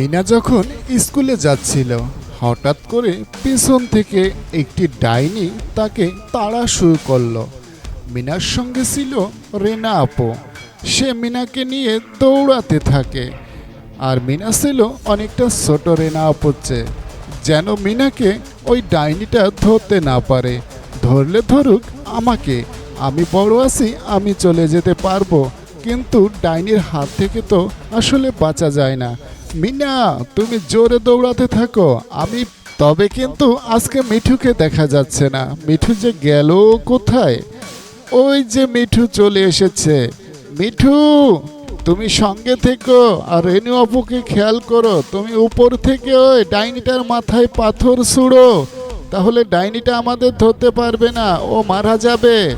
মিনা যখন স্কুলে যাচ্ছিল, হঠাৎ করে পিছন থেকে একটি ডাইনি তাকে তাড়া শুরু করল। মিনার সঙ্গে ছিল রেনা আপু। সে মিনাকে নিয়ে দৌড়াতে থাকে। আর মিনা ছিল অনেকটা ছোট রেনা আপুর চেয়ে। যেন মিনাকে ওই ডাইনিটা ধরতে না পারে। ধরলে ধরুক আমাকে। আমি বড় আছি, আমি চলে যেতে পারব। কিন্তু ডাইনির হাত থেকে তো আসলে বাঁচা যায় না। মিনা, তুমি জোরে দৌড়াতে থাকো। আমি, তবে কিন্তু আজকে মিঠুকে দেখা যাচ্ছে না। মিঠু যে গেল কোথায়? ওই যে মিঠু চলে এসেছে। মিঠু, তুমি সঙ্গে থেকো। আর রেনু আপুকে খেয়াল করো, তুমি উপর থেকে ওই ডাইনিটার মাথায় পাথর ছুড়ো। তাহলে ডাইনিটা আমাদের ধরতে পারবে না। ও মারা যাবে।